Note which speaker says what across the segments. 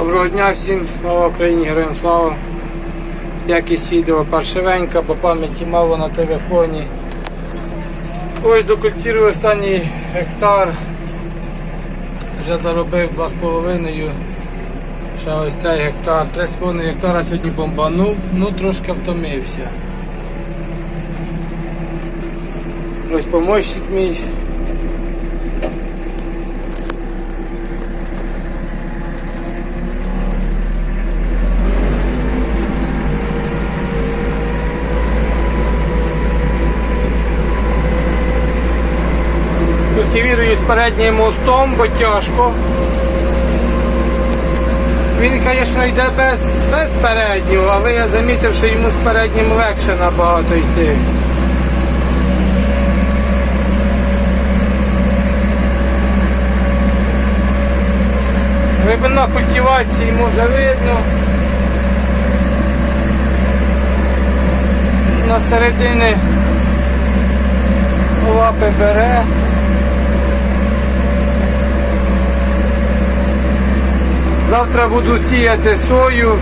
Speaker 1: Доброго дня всім, слава Україні, героям слава. Якість відео паршивенька, по пам'яті мало на телефоні. Ось докультирую останній гектар. Вже заробив 2,5. Ще ось цей гектар. 3,5 гектара сьогодні бомбанув, ну трошки втомився. Ось помощник мій. Культивірую з переднім мостом, бо тяжко. Він, звісно, йде без, без переднього, але я замітив, що йому з переднім легше набагато йти. Глибина культивації може видно. На середини лапи бере. Завтра буду сіяти сою.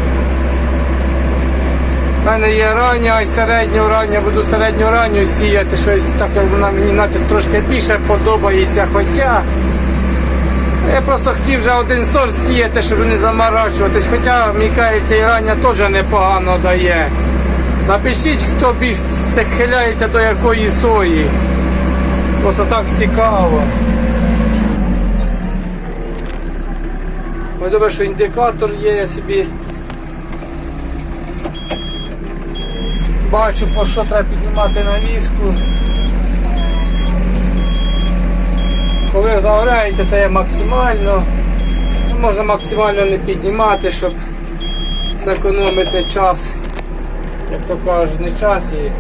Speaker 1: У мене є рання, й середню рання, буду середню ранню сіяти, щось таке вона мені наче трошки більше подобається, хоча я просто хотів вже один сорт сіяти, щоб не заморачуватись. Хоча, мені кажеться, і рання теж непогано дає. Напишіть, хто більш схиляється до якої сої. Просто так цікаво. Ось добре, що індикатор є, я собі бачу, по що треба піднімати навіску. Коли загорається, це є максимально. Ну, Можна максимально не піднімати, щоб зекономити час, як то кажуть, не час і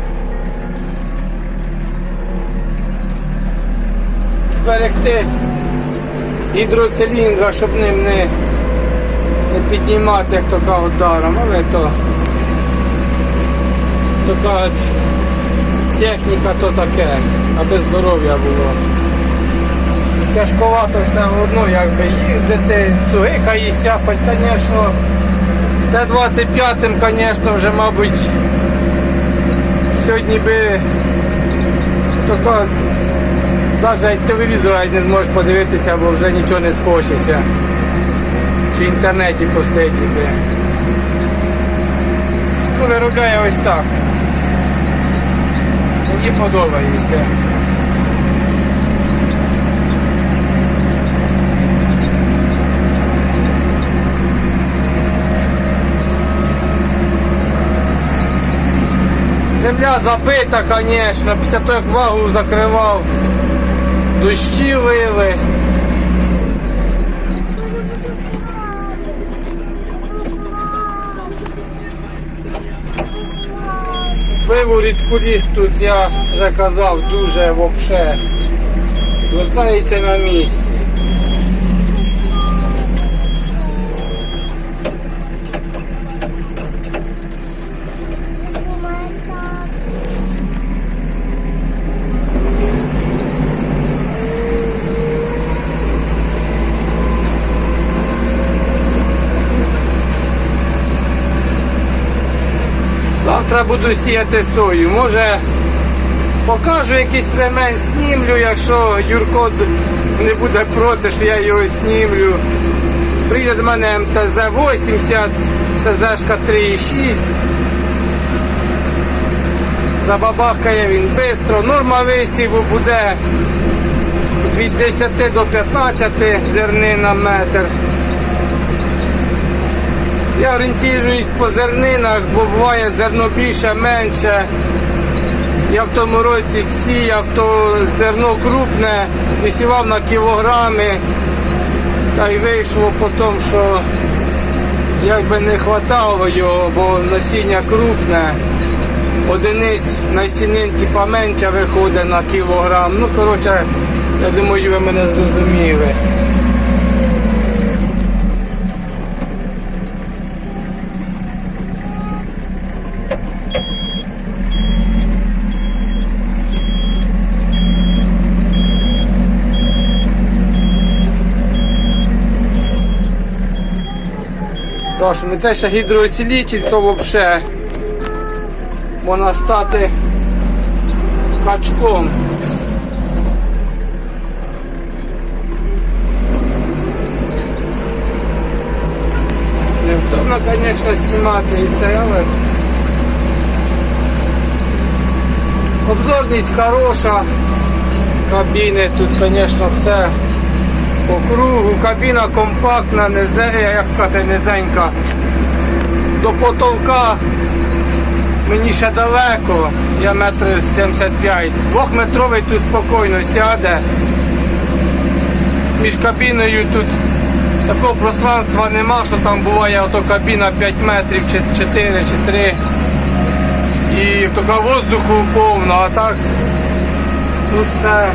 Speaker 1: зберегти гідроциліндра, щоб ним не, не піднімати, як то кажуть, даром, але то, то кажуть, техніка то таке, аби здоров'я було. Тяжковато все одно, якби їздити, цугика їся, хоч, звісно, Т-25, звісно, вже, мабуть, сьогодні би кажуть, навіть телевізор не зможеш подивитися, бо вже нічого не схочеться. Чи інтернеті посидіти. Ну, виробляє ось так. Мені подобається. Земля забита, звісно, після того, як вагу закривав, дощі лили. Виворіт куліс тут, я вже казав, дуже вообще Звертається на місці. Завтра буду сіяти сою. Може покажу якийсь ремень, снімлю, якщо Юрко не буде проти, що я його снімлю. Прийде до мене МТЗ-80, ЦЗшка 3,6. Забабахкає він швидко. Норма висіву буде від 10 до 15 зерни на метр. Я орієнтуюсь по зернинах, бо буває зерно більше, менше. Я в тому році сіяв, то зерно крупне, висівав на кілограми. Та й вийшло потім, що якби не вистачало його, бо насіння крупне. Одиниць насінин типа менше виходить на кілограм. Ну, коротше, я думаю, ви мене зрозуміли. Тож, ну це ще гідроосілитель, то взагалі можна стати качком. Невдобно, звісно, знімати і це, але обзорність хороша. Кабіни тут, звісно, все по кругу. Кабіна компактна, низе, як сказати, низенька. До потолка мені ще далеко, я метр 75. Двохметровий тут спокійно сяде. Між кабіною тут такого пространства нема, що там буває ото кабіна 5 метрів, чи 4 чи 3. І така воздуху повно, а так тут все.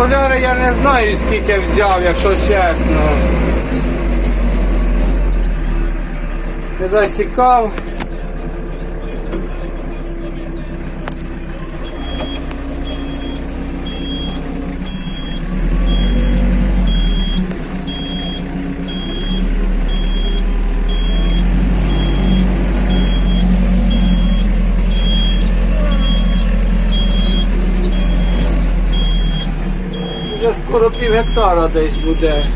Speaker 1: Соляри я не знаю скільки взяв, якщо чесно. Не засікав. Вже скоро пів гектара десь буде.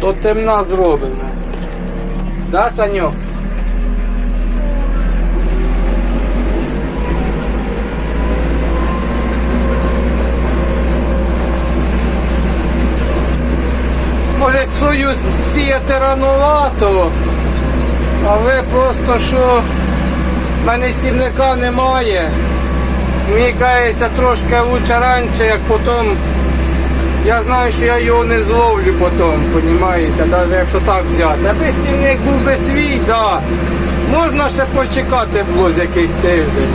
Speaker 1: То темна зроблена. Да, Саньок? Може сою сіяти ранувато, а ви просто що в мене сівника немає. Мені кажеться трошки лучше раніше, як потім. Я знаю, що я його не зловлю потім, розумієте, навіть якщо так взяти. Аби сівник був би свій, да. Можна ще почекати було з якийсь тиждень.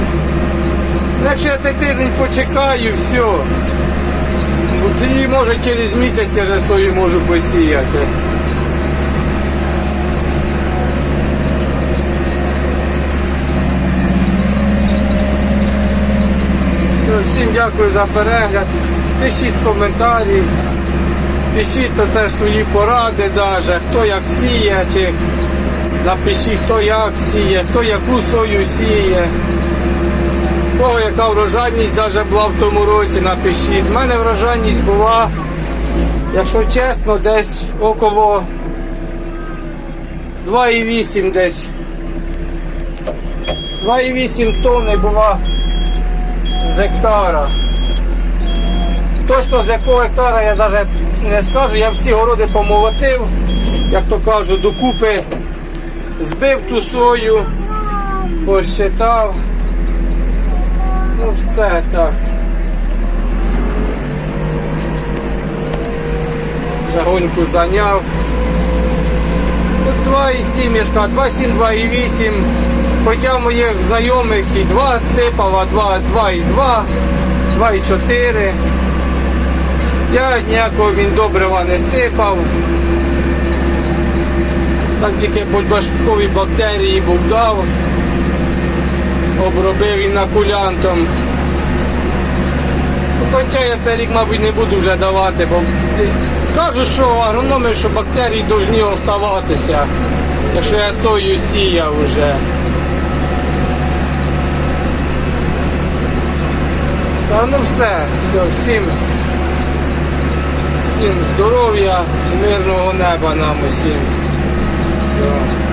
Speaker 1: Ну, Якщо я цей тиждень почекаю, все. Бо Тоді може через місяць я вже сою можу посіяти. Все, Всім дякую за перегляд. Пишіть коментарі, пишіть це свої поради, даже, хто як сіє, чи напишіть, хто як сіє, хто яку сою сіє. Кого яка врожайність даже була в тому році, напишіть. У мене врожайність була, якщо чесно, десь около 2,8 десь. 2,8 тонни була з гектара. Точно з якого гектара я навіть не скажу, я всі городи помолотив, як то кажу, докупи збив ту сою, посчитав. Ну все так. Загоньку зайняв. Тут 2,7 мішка, 2,7, 2,8. Хоча моїх знайомих і 2 сипав, а 2, 2,2, 2,4. Я ніякого він добрива не сипав. Так тільки бульбашкові бактерії був дав, обробив інакулянтом. Ну, Хоча я цей рік, мабуть, не буду вже давати, бо кажуть, що агрономи, що бактерії повинні оставатися, якщо я сою сіяв вже. Та ну все, все, всім, всім здоров'я мирного неба нам усім. Все.